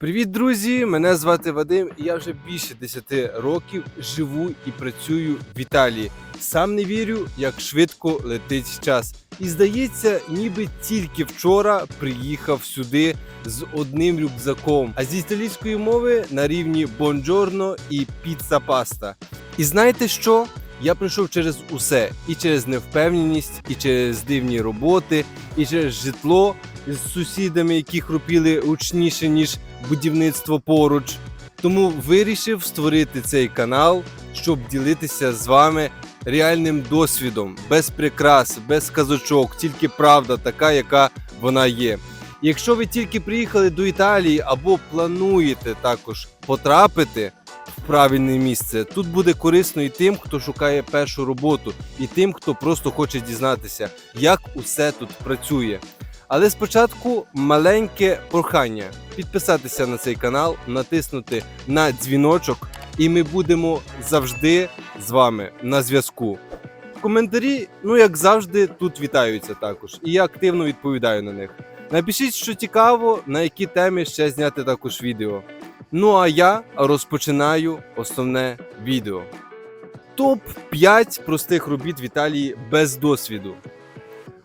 Привіт, друзі! Мене звати Вадим, і я вже більше 10 років живу і працюю в Італії. Сам не вірю, як швидко летить час. І здається, ніби тільки вчора приїхав сюди з одним рюкзаком, а з італійської мови на рівні бонджорно і піца паста. І знаєте що? Я пройшов через усе: і через невпевненість, і через дивні роботи, і через житло з сусідами, які хрупіли гучніше, ніж будівництво поруч. Тому вирішив створити цей канал, щоб ділитися з вами реальним досвідом, без прикрас, без казочок, тільки правда така, яка вона є. Якщо ви тільки приїхали до Італії або плануєте також потрапити в правильне місце, тут буде корисно і тим, хто шукає першу роботу, і тим, хто просто хоче дізнатися, як усе тут працює. Але спочатку маленьке прохання підписатися на цей канал, натиснути на дзвіночок, і ми будемо завжди з вами на зв'язку. Коментарі, ну як завжди, тут вітаються також, і я активно відповідаю на них. Напишіть, що цікаво, на які теми ще зняти також відео. Ну а я розпочинаю основне відео. Топ 5 простих робіт в Італії без досвіду.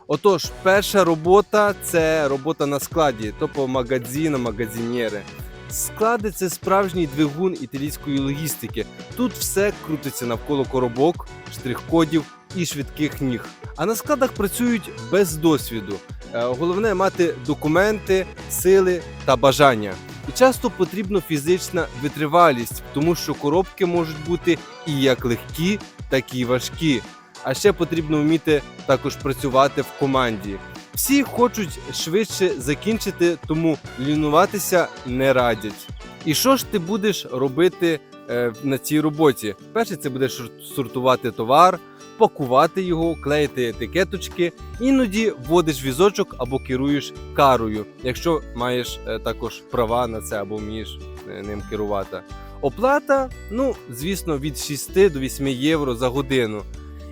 Отож, перша робота це робота на складі, тобто магазино, магазинєри. Склади це справжній двигун італійської логістики. Тут все крутиться навколо коробок, штрих-кодів і швидких ніг. А на складах працюють без досвіду. Е, Головне мати документи, сили та бажання. І часто потрібна фізична витривалість, тому що коробки можуть бути і як легкі, так і важкі. А ще потрібно вміти також працювати в команді. Всі хочуть швидше закінчити, тому лінуватися не радять. І що ж ти будеш робити е, на цій роботі? Перше, це будеш сортувати товар, пакувати його, клеїти етикеточки, іноді вводиш візочок або керуєш карою, якщо маєш е, також права на це або вмієш е, ним керувати. Оплата, ну звісно, від 6 до 8 євро за годину.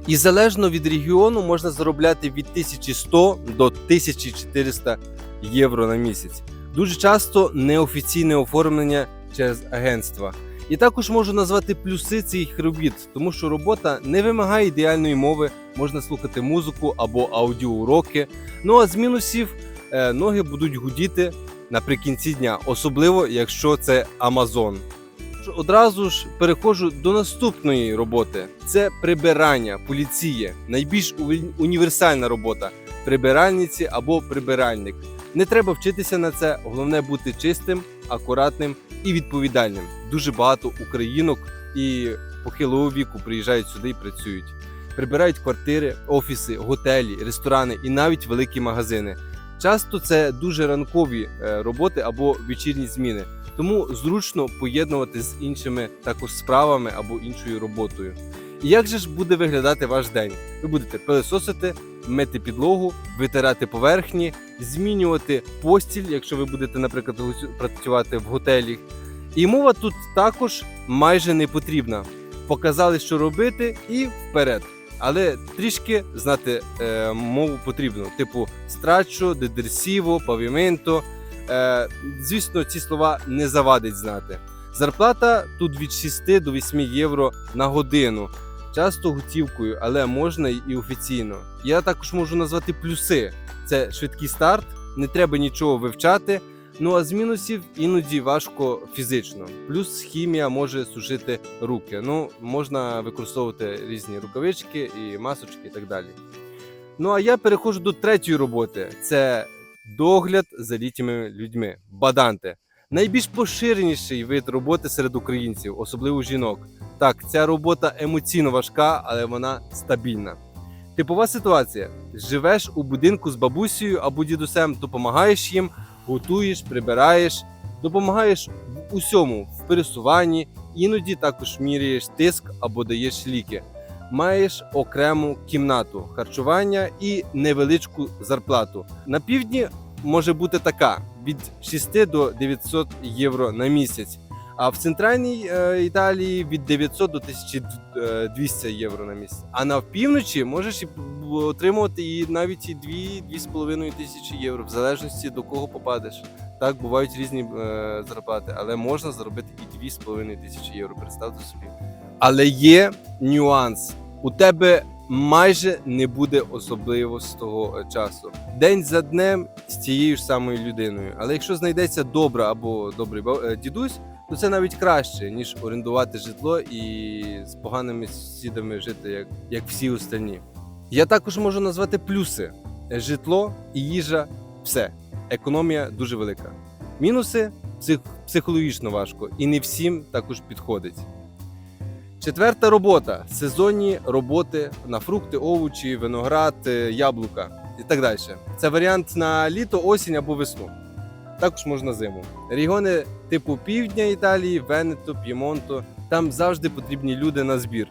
І залежно від регіону можна заробляти від 1100 до 1400 євро на місяць. Дуже часто неофіційне оформлення через агентства. І також можу назвати плюси цих робіт, тому що робота не вимагає ідеальної мови, можна слухати музику або аудіоуроки. Ну а з мінусів е, ноги будуть гудіти наприкінці дня, особливо якщо це Амазон. Одразу ж переходжу до наступної роботи: це прибирання, поліція. Найбільш універсальна робота прибиральниці або прибиральник. Не треба вчитися на це, головне бути чистим, акуратним і відповідальним. Дуже багато українок і похилого віку приїжджають сюди і працюють. Прибирають квартири, офіси, готелі, ресторани і навіть великі магазини. Часто це дуже ранкові е, роботи або вечірні зміни тому зручно поєднувати з іншими також справами або іншою роботою. І як же ж буде виглядати ваш день? Ви будете пилисосити, мити підлогу, витирати поверхні, змінювати постіль, якщо ви будете, наприклад, працювати в готелі. І мова тут також майже не потрібна. Показали, що робити, і вперед. Але трішки знати е, мову потрібно, типу страчо, дедерсіво, павіменто. Е, звісно, ці слова не завадить знати. Зарплата тут від 6 до 8 євро на годину. Часто готівкою, але можна і офіційно. Я також можу назвати плюси: це швидкий старт, не треба нічого вивчати. Ну а з мінусів іноді важко фізично. Плюс хімія може сушити руки. Ну, можна використовувати різні рукавички і масочки і так далі. Ну а я переходжу до третьої роботи: це догляд за літніми людьми. Баданте. Найбільш поширеніший вид роботи серед українців, особливо жінок. Так, ця робота емоційно важка, але вона стабільна. Типова ситуація: живеш у будинку з бабусею або дідусем, допомагаєш їм, готуєш, прибираєш, допомагаєш в усьому, в пересуванні, іноді також міряєш тиск або даєш ліки. Маєш окрему кімнату харчування і невеличку зарплату. На півдні може бути така: від 6 до 900 євро на місяць. А в центральній е, Італії від 900 до 1200 євро на місяць. А на півночі можеш і отримувати і навіть і 2-2,5 тисячі євро, в залежності до кого попадеш. Так, бувають різні е, зарплати, але можна заробити і 2,5 тисячі євро. Представте собі. Але є нюанс. У тебе майже не буде особливого е, часу. День за днем з тією ж самою людиною. Але якщо знайдеться добра або добрий е, дідусь, то це навіть краще, ніж орендувати житло і з поганими сусідами жити, як, як всі остальні. Я також можу назвати плюси: житло і їжа все. Економія дуже велика. Мінуси псих, психологічно важко, і не всім також підходить. Четверта робота сезонні роботи на фрукти, овочі, виноград, е, яблука і так далі. Це варіант на літо, осінь або весну. Також можна зиму. Регіони типу півдня Італії, Венето, П'ємонто. Там завжди потрібні люди на збір.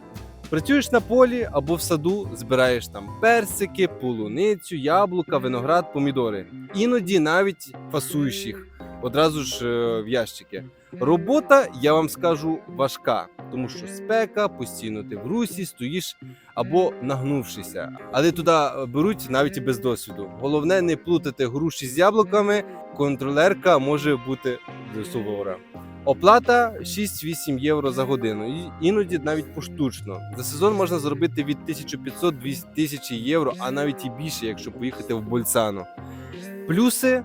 Працюєш на полі або в саду, збираєш там персики, полуницю, яблука, виноград, помідори. Іноді навіть фасуєш їх одразу ж е, в ящики. Робота, я вам скажу, важка, тому що спека, постійно ти в русі, стоїш або нагнувшися. Але туди е, беруть навіть і без досвіду. Головне не плутати груші з яблуками. Контролерка може бути сувора. Оплата 6-8 євро за годину, іноді навіть поштучно. За сезон можна заробити від 1500-2000 євро, а навіть і більше, якщо поїхати в Больцано. Плюси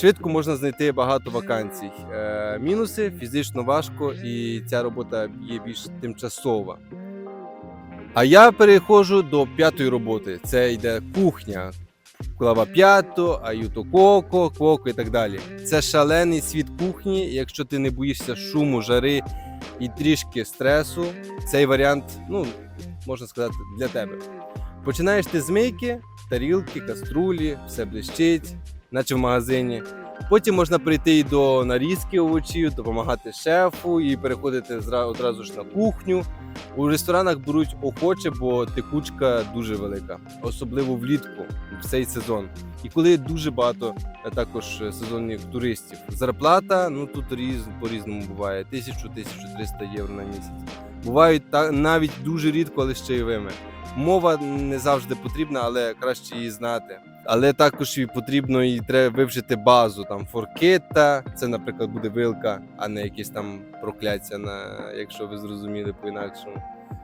швидко можна знайти багато вакансій. Е, мінуси фізично важко, і ця робота є більш тимчасова. А я переходжу до п'ятої роботи. Це йде кухня. Клава п'ято, аюто коко, коко і так далі. Це шалений світ кухні. Якщо ти не боїшся шуму, жари і трішки стресу, цей варіант, ну можна сказати, для тебе. Починаєш ти з мийки, тарілки, каструлі, все блищить, наче в магазині. Потім можна прийти і до нарізки овочів, допомагати шефу і переходити одразу ж на кухню. У ресторанах беруть охоче, бо текучка дуже велика, особливо влітку в цей сезон. І коли дуже багато також сезонних туристів. Зарплата ну тут різ по різному буває 1000-1300 євро на місяць. Бувають та навіть дуже рідко, але з чайовими. Мова не завжди потрібна, але краще її знати. Але також і потрібно і треба вивчити базу. Там форкета, це, наприклад, буде вилка, а не якесь там прокляття, на якщо ви зрозуміли по-інакшому.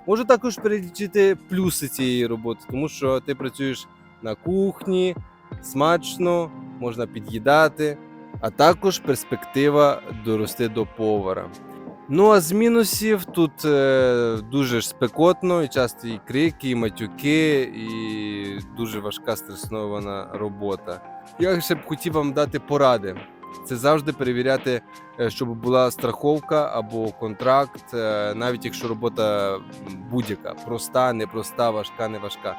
Можу також перелічити плюси цієї роботи, тому що ти працюєш на кухні, смачно, можна під'їдати, а також перспектива дорости до повара. Ну а з мінусів тут е, дуже ж спекотно, і часто і крики, і матюки, і дуже важка стресована робота. Я ще б хотів вам дати поради. Це завжди перевіряти, е, щоб була страховка або контракт, е, навіть якщо робота будь-яка, проста, непроста, важка, не важка.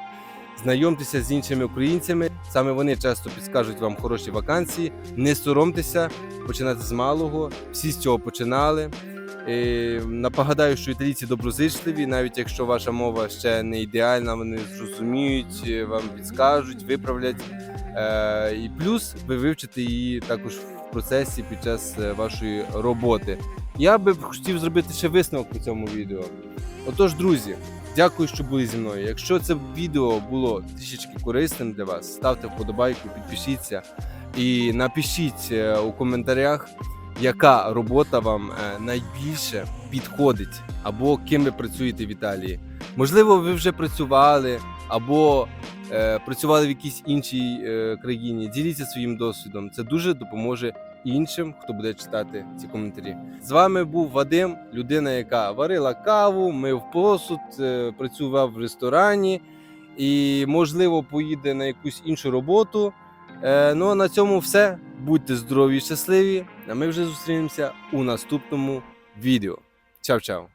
Знайомтеся з іншими українцями, саме вони часто підскажуть вам хороші вакансії. Не соромтеся, починати з малого. Всі з цього починали. Напагадаю, що італійці доброзичливі, навіть якщо ваша мова ще не ідеальна, вони зрозуміють, е, вам підскажуть, виправлять. Е, І плюс ви вивчите її також в процесі під час е, вашої роботи. Я би хотів зробити ще висновок по цьому відео. Отож, друзі, дякую, що були зі мною. Якщо це відео було трішечки корисним для вас, ставте вподобайку, підпишіться і напишіть у коментарях, яка робота вам е, найбільше підходить, або ким ви працюєте в Італії. Можливо, ви вже працювали або е, працювали в якійсь іншій е, країні. Діліться своїм досвідом. Це дуже допоможе іншим, хто буде читати ці коментарі. З вами був Вадим, людина, яка варила каву, мив посуд, е, працював в ресторані і, можливо, поїде на якусь іншу роботу. Е, ну а на цьому все. Будьте здорові і щасливі. А ми вже зустрінемося у наступному відео. Чао-чао!